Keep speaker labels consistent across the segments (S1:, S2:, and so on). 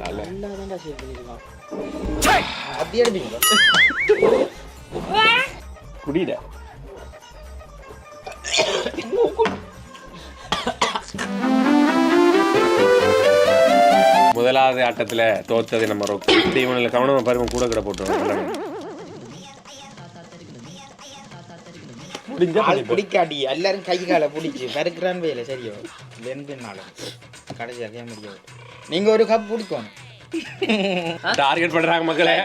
S1: நல்லா தான்டா ஷேர் பண்ணிருக்கான்
S2: முதலாவது ஆட்டத்துல தோத்தது நம்ம ரொக்க இவனில் கவனமா பாருங்க கூட கிட பண்ணிப்போம்.
S3: பிடிக்காடி எல்லாரும் கை காலை பிடிச்சி பெருக்கிறான் வேலை சரியோ வெண்பின்னாலும் கடைசியாக கேம் முடியாது நீங்க ஒரு கப் பிடிக்கணும்
S2: டார்கெட் பண்றாங்க மக்களே.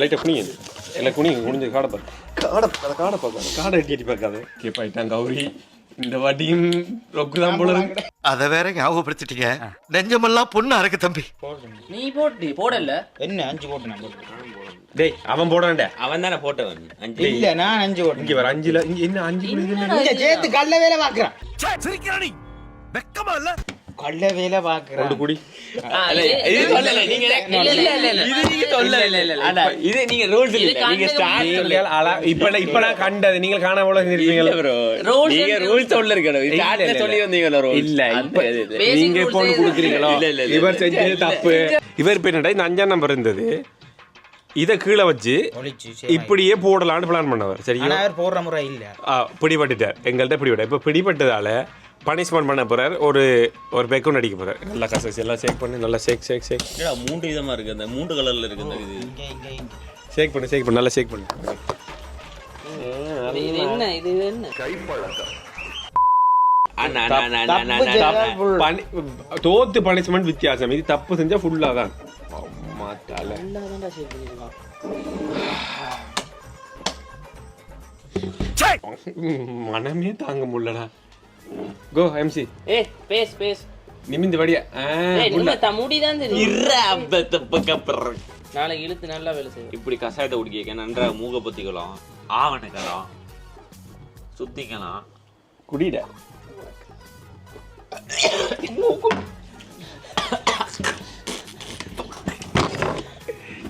S2: லைட்டா குனிங்க இல்லை குனிங்க குனிஞ்சு காடை பாரு. காடை பார்க்காத காடை பார்க்காத காடை எட்டி எட்டி பார்க்காத கேப்பாயிட்டான் கௌரி. இந்த வாட்டியும் ரொக்கு தான் போல இருக்கு.
S4: அத வேற ஞாபகப்படுத்திட்டீங்க. நெஞ்சமெல்லாம் பொண்ணு அறக்கு தம்பி.
S1: நீ போட்டு போடல.
S3: என்ன அஞ்சு போட்டு நான் போட்டு
S2: டேய் அவன் போடான்டே
S5: அவன் தானே போட்டவன். அஞ்சு.
S3: இல்ல நான் அஞ்சு போட்டு
S2: இங்க வர அஞ்சுல இங்க என்ன அஞ்சு
S3: இங்க சேர்த்து கள்ள வேலை பாக்குறான்
S4: சிரிக்கிறானி வெக்கமா இல்ல?
S3: கள்ள வேலை பாக்குறான்
S2: ரெண்டு குடி.
S5: இல்ல, இது சொல்லல நீங்க
S1: இல்ல, இல்ல, இல்ல, இல்ல.
S5: இது நீங்க சொல்லல இல்ல இல்ல அட இது நீங்க ரூல்ஸ்
S1: இது
S5: இல்ல. நீங்க
S1: கண்ணுக்கு
S5: ஸ்டார்ட்
S2: நீங்கள் அழ- இப்ப நான் இப்ப நான் கண்டது. நீங்கள் காணாம போல
S5: இல்ல
S2: இருப்பீங்களா
S5: ப்ரோ
S1: Rules
S5: நீங்க
S1: and
S5: ரூல்ஸ் சொல்ல இருக்கணும்.
S2: இல்ல,
S5: ஸ்டார்ட்ல
S2: இல்ல,
S5: சொல்லி
S2: இல்ல.
S5: வந்தீங்களா ரூல்ஸ்
S2: இல்ல இப்ப
S1: Basic
S2: நீங்க
S1: rules
S2: இப்போ
S1: ஏ
S2: கொடுக்குறீங்களோ?
S5: இல்ல, இல்ல, இல்ல.
S2: இவர் செஞ்சது தப்பு. இவர் பின்னடா இந்த அஞ்சாம் நம்பர் இருந்தது? இத கீழே வச்சு இப்படியே போடலாம்னு பிளான் பண்ணவர். சரியா?
S3: போடுற முறை இல்ல.
S2: பிடிபட்டுட்டார். எங்கள்கிட்ட பிடிபட்ட இப்போ பிடிபட்டதால பனிஷ்மெண்ட் பண்ண போறார். ஒரு ஒரு பெக்கும் அடிக்க போறார். நல்லா கசஸ் எல்லாம் ஷேக் பண்ணி நல்லா ஷேக் ஷேக் ஷேக்
S5: மூன்று விதமா இருக்கு அந்த மூன்று கலர்ல இருக்கு அந்த இது?
S3: இங்க இங்க இங்க.
S2: ஷேக் பண்ணு ஷேக் பண்ணு நல்லா ஷேக் பண்ணு.
S1: இது என்ன இது என்ன.
S2: பனி தோத்து பனிஷ்மெண்ட் வித்தியாசம். இது தப்பு செஞ்சா ஃபுல்லா தான்
S1: ஷேர் பண்ணிருக்கான்
S2: மனமே தாங்க முடியலடா. கோ எம்சி
S1: ஏ பேஸ் பேஸ்
S2: நிமிந்து வடியா.
S1: முடிதான் நாளைக்கு இழுத்து நல்லா வேலை செய்யும்
S5: இப்படி கஷாயத்தை குடிக்க நன்றாக மூக பத்திக்கலாம் ஆவணக்கலாம் சுத்திக்கலாம்.
S2: குடிடா.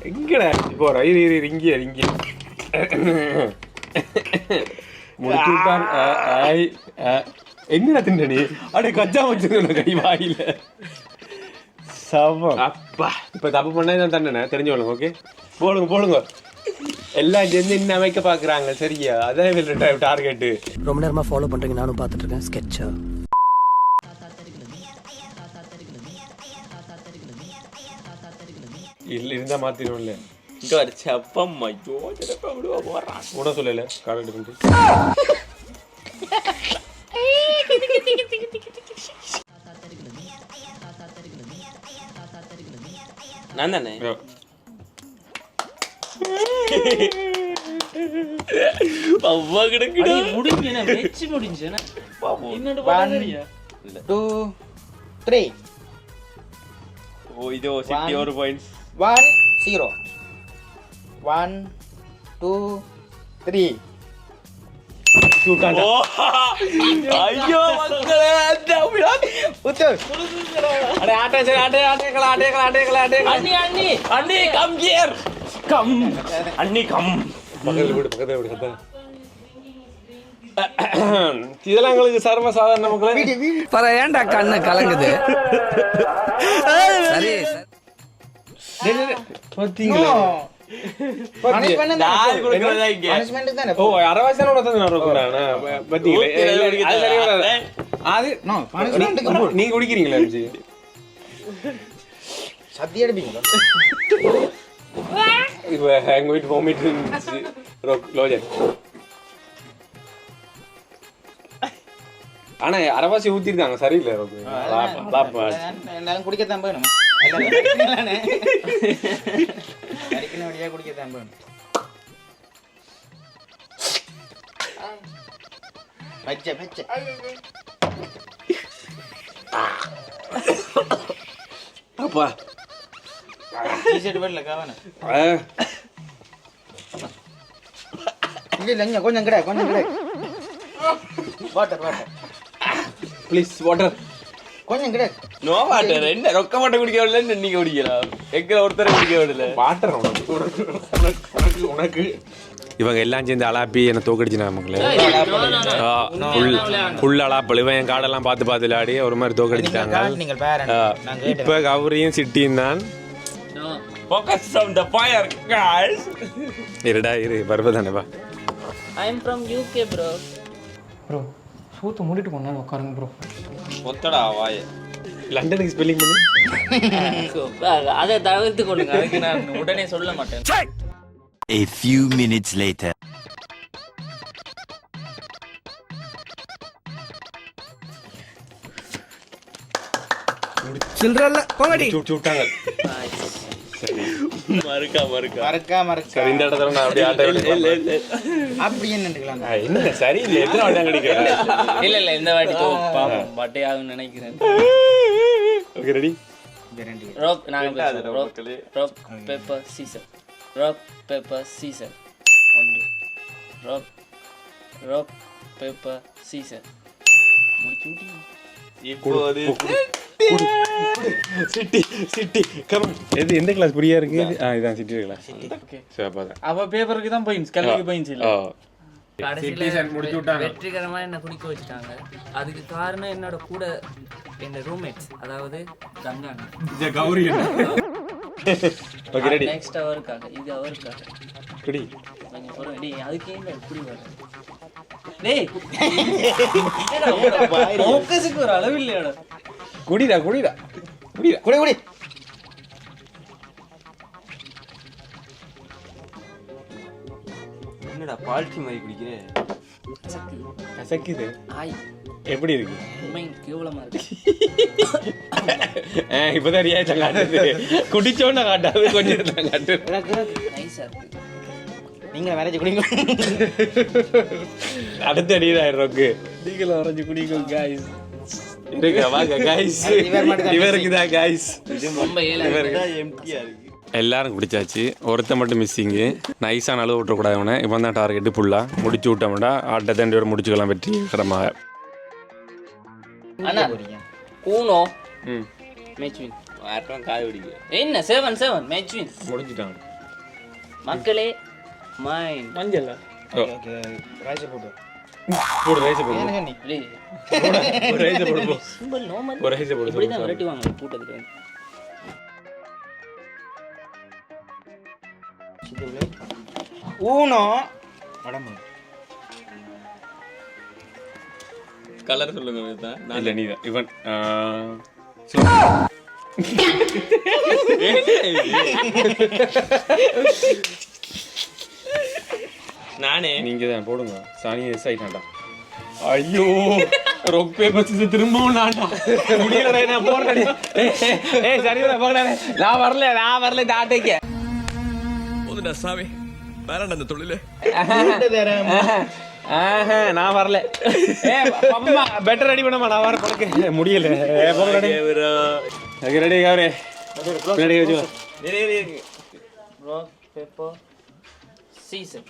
S2: எங்கடா போற. இரு இரு இரு, இங்கே இங்கே முடிச்சு விட்டான் ஆ, ஆய், ஆ. என்னடா தின்ற நீ? அப்படியே கச்சா வச்சிருந்த கை வாயில. சமம் அப்பா. இப்ப தப்பு பண்ணா தான் தண்டனை. தெரிஞ்சு கொள்ளுங்க ஓகே போடுங்க போடுங்க. எல்லாம் சேர்ந்து என்ன அமைக்க பாக்குறாங்க? சரியா? அதான் டார்கெட்டு.
S6: ரொம்ப நேரமா ஃபாலோ பண்றீங்க. நானும் பார்த்துட்டு இருக்கேன். ஸ்கெட்சா
S2: இல்ல இருந்தா மாத்திடும்ல
S5: இங்க ஒரு செப்பம் ஐயோ சிறப்பா விடுவா போறான்
S2: கூட சொல்லல கார்டு எடுத்து
S5: நான் தானே அவ்வா
S1: வெச்சு
S5: ஓ இதோ points
S3: one zero one two three
S5: ஐயோ மக்களே
S2: அடே ஆட்டே சரி ஆட்டே ஆட்டேக்கல ஆட்டேக்கல ஆட்டேக்கல ஆட்டேக்கல
S1: அண்ணி அண்ணி
S5: அண்ணி கம் ஹியர் கம் அண்ணி கம்
S2: பக்கத்துல விடு பக்கத்துல விடு சத்தம் இதெல்லாம் எங்களுக்கு சர்வ சாதாரண மக்களே
S6: பர ஏன்டா கண்ணு கலங்குது சரி
S2: நீங்க குடிக்கிறீங்களா எம்ஜி?
S3: சத்தி எடுப்பீங்களா
S2: இப்ப எங்க வீட்டு வாமிட் இருந்துச்சு. லோஜன் ஆனா அரவாசி ஊத்திருக்காங்க. சரியில்லை.
S3: எல்லாரும் குடிக்கத்தான் வேணும் அடிக்கணும் வழியா குடிக்கத்தான் வேணும் பச்சை பச்சை
S2: அப்பா
S3: டிஷர்ட் வரல கவனம்
S2: ஆ.
S3: இல்ல இல்ல இங்க கொஞ்சம் கிடையாது கொஞ்சம் கிடையாது வாட்டர் வாட்டர்
S2: ப்ளீஸ் வாட்டர்
S3: கொஞ்சம் கிடையாது
S5: நோ வாட்டர் என்ன ரொக்க மாட்ட குடிக்க விடல நீங்க குடிக்கலாம். எங்க ஒருத்தரை குடிக்க விடல
S2: வாட்டர் உனக்கு உனக்கு இவங்க எல்லாம் சேர்ந்து அலாப்பி என்னை தோக்கடிச்சு நமக்குள்ள.
S1: உண்மையான விளையாண்டு.
S2: ஃபுல் அலாப்பல். இவன் என் கார்டெல்லாம் பார்த்து பார்த்து விளையாடி ஒரு மாதிரி தோக்கடிச்சிட்டாங்க. இப்ப
S3: கேட்டேன்.
S2: கௌரியும் சிட்டியும் தான்.
S5: Focus on the fire, guys.
S2: இருடா இரு பருவதானேப்பா
S1: I am from UK, bro.
S7: Bro சூத்து மூடிட்டு கொண்டா உட்காருங்க ப்ரோ
S5: ஒத்தடா வாய.
S2: லண்டனுக்கு ஸ்பெல்லிங் பண்ணி.
S1: அதை தவிர்த்து கொள்ளுங்க அதுக்கு நான் உடனே சொல்ல மாட்டேன்.
S4: A few minutes later.
S6: சில்றல்ல போங்கடி.
S2: சுட்டு விட்டாங்க. சரி.
S5: மறுக்கா மறுக்கா.
S3: மறக்கா மறக்கா.
S2: சரி இந்த இடத்துல நான் அப்படியே ஆட்ட விட்டு
S3: அப்படி என்னட்டுக்கலாம்
S2: ஆ, என்ன? சரி இல்லை எத்தனை வாட்டி கிடைக்கிறேன்?
S1: இல்ல இல்ல இந்த வாட்டி தோ பாப்போம் பட்டே ஆகும் நினைக்கிறேன்.
S2: ஓகே ரெடி
S1: ராக் நாங்க rock rock paper scissor rock paper scissor ஒன்று ராக் ராக் பேப்பர் சீசர் முடிச்சு
S5: இப்போது
S2: சிட்டி சிட்டி கமன் எது எந்த கிளாஸ் புரியா இருக்கு ஆ இதான் சிட்டி கிளாஸ் சரி
S7: அவ பேப்பருக்கு தான் போயின்ஸ் கல்விக்கு போயின்ஸ் இல்ல
S2: ஓ
S1: முடிச்சு விட்டாங்க. வெற்றிகரமா என்ன குடிக்க வச்சுட்டாங்க. அதுக்கு காரணம் என்னோட கூட என் ரூம்மேட்ஸ் அதாவது Ganga
S2: Gauri okay ready
S1: next அவருக்காக இது அவருக்காக. டேய் அதுக்கு ஏன்டா இப்படி வர. டேய் ஃபோக்கஸுக்கு ஒரு அளவு இல்லையாடா.
S2: குடிடா குடிடா. குடிடா.
S3: குடி குடி.
S5: பால்ட்டி மாதிரி குடிக்கிறேன்
S2: கசக்குது
S1: ஆய்.
S2: எப்படி இருக்கு?
S1: உண்மை கேவலமா இருக்கு.
S2: இப்பதான் ரியாக்ஷன் காட்டுது. குடிச்சோன்னு காட்டாது கொஞ்சம் நேரத்துல காட்டு
S1: நைஸா இருக்கு.
S3: நீங்கள் வரைச்சி குடிங்க.
S2: அடுத்த அடியிலாயிரம் ரொக்கு நீங்களும் வரைஞ்சு குடிக்கும் காய்ஸ் இருக்கு வாங்க காய்ஸ்
S3: தான்
S2: இவருக்கு தான் காய்ஸ்
S1: ரொம்ப ஏழை
S5: எம்டியா இருக்கு.
S2: எல்லாரும் குடிச்சாச்சு. ஒருத்த மட்டும் மிஸ்ஸிங்கு நைஸான அளவு விட்டுறக்கூடாது அவனை. இவன் தான் டார்கெட்டு ஃபுல்லாக முடிச்சு விட்டோம்டா. ஆட்டை தண்டி ஒரு முடிச்சுக்கலாம் ம்.
S1: மேட்ச் வின்
S5: வேட்டம் காய பிடிக்க
S1: என்ன? செவன் செவன் மேட்ச் வின்
S2: முடிச்சுட்டாங்க
S1: மக்களே மைண்ட்
S7: மஞ்சள்.
S3: ஓகே ரைஸ் போட்டு
S2: போடு. ரைஸை போடு.
S3: எனக்கு நீ?
S1: டேய்
S2: ஒரு ரைஸை போடு போ.
S1: சிம்பிள் நார்மல்
S2: ஒரு ரைஸை போடு
S1: இப்படி தான் விரட்டுவாங்க கூட்டத்துக்கு.
S3: ஊனோ உடம்பு
S5: கலர் சொல்லுங்க.
S2: இல்லை நீ தான் இவன்
S5: நானே.
S2: நீங்க தான் போடுங்க. சாணி எஸ் ஆயிட்டான்டா. ஐயோ ரொக் பேப்பர்ஸ் திரும்பவும் நான்டா. முடியல நான் போறேன் ஏய் சரி நான் வரல நான் வரல இந்த ஆட்டைக்கு.
S4: சாமி. வேற அந்த தொழிலு.
S2: ஆஹா, நான் வரல. பெட்டர் ரெடி பண்ணமா நான் பழக்க முடியல. ரெடி கவரே ரெடி வச்சு
S1: சீசன்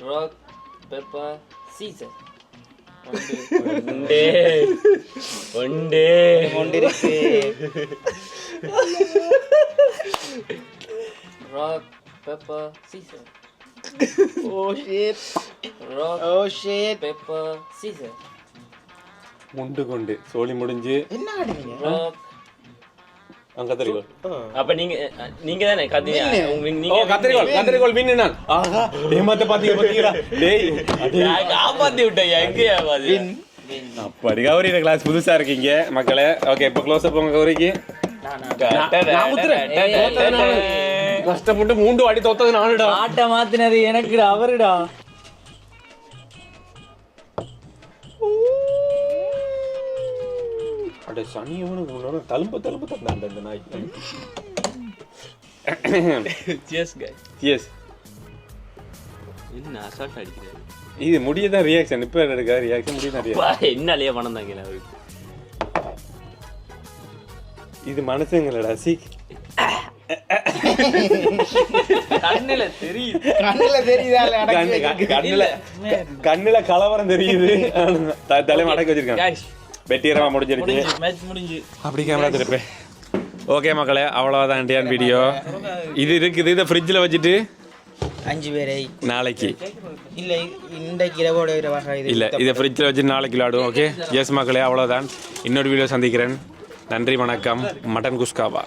S1: ராக் பேப்பர் சீசன்
S5: ஒண்டே ஒண்டே
S3: கொண்டிருக்கு.
S1: Rock paper scissor
S3: oh shit
S1: rock
S3: oh shit
S1: paper scissor
S2: முண்டு கொண்டு. சோழி முடிஞ்சு.
S3: என்ன
S1: ராக்
S2: அங்க கத்திரிக்கோள்
S5: அப்ப நீங்க நீங்க தானே கத்தி
S2: ஓ கத்திரிக்கோள் கத்திரிக்கோள் மீன் நான். ஆஹா ஏமாத்த பாத்தீங்க பாத்தீங்களா டேய்
S5: காப்பாத்தி விட்டேன் எங்கேயா பாதி
S2: அப்படி கௌரி கிளாஸ் புதுசா இருக்கீங்க மக்களே. ஓகே இப்போ க்ளோஸ் அப் உங்க நானு. கஷ்டப்பட்டு மூண்டு வாடி தோத்தது நானுடா.
S1: ஆட்ட மாத்தினது எனக்கு அவருடா.
S2: அட சனி எவனுக்கு தழும்ப தழும்ப தந்தாண்ட இந்த நாய்.
S5: சியர்ஸ் கை
S2: எஸ்
S5: என்ன அசால்ட் அடிக்கிறாரு?
S2: இது முடியதான் ரியாக்ஷன் இப்போ எடுக்க ரியாக்ஷன் முடியதான் ரியாக்ஷன்
S5: என்ன அலைய பணம் தாங்க அவருக்கு
S2: இது மனசுங்களடா சி.
S1: கண்ணுல தெரியுது.
S3: கண்ணுல தெரியுதா?
S2: கண்ணுல கண்ணுல கலவரம் தெரியுது. த- தலைமை அடக்கி வச்சிருக்காங்க. வெட்டியரமா முடிஞ்சிருச்சு.
S7: மேட்ச் முடிஞ்சு.
S2: அப்படி கேமரா திருப்பேன் ஓகே மக்களே அவ்வளோதான் டியான் வீடியோ இது இருக்குது இதை ஃப்ரிட்ஜில் வச்சுட்டு
S3: அஞ்சு பேரை.
S2: நாளைக்கு.
S3: இல்லை இன்றைக்கு இரவோட
S2: இல்லை இதை ஃப்ரிட்ஜில் வச்சு நாளைக்கு விளையாடுவோம் ஓகே எஸ் மக்களே அவ்வளோதான் இன்னொரு வீடியோ சந்திக்கிறேன். நன்றி வணக்கம். மட்டன் குஸ்காவா.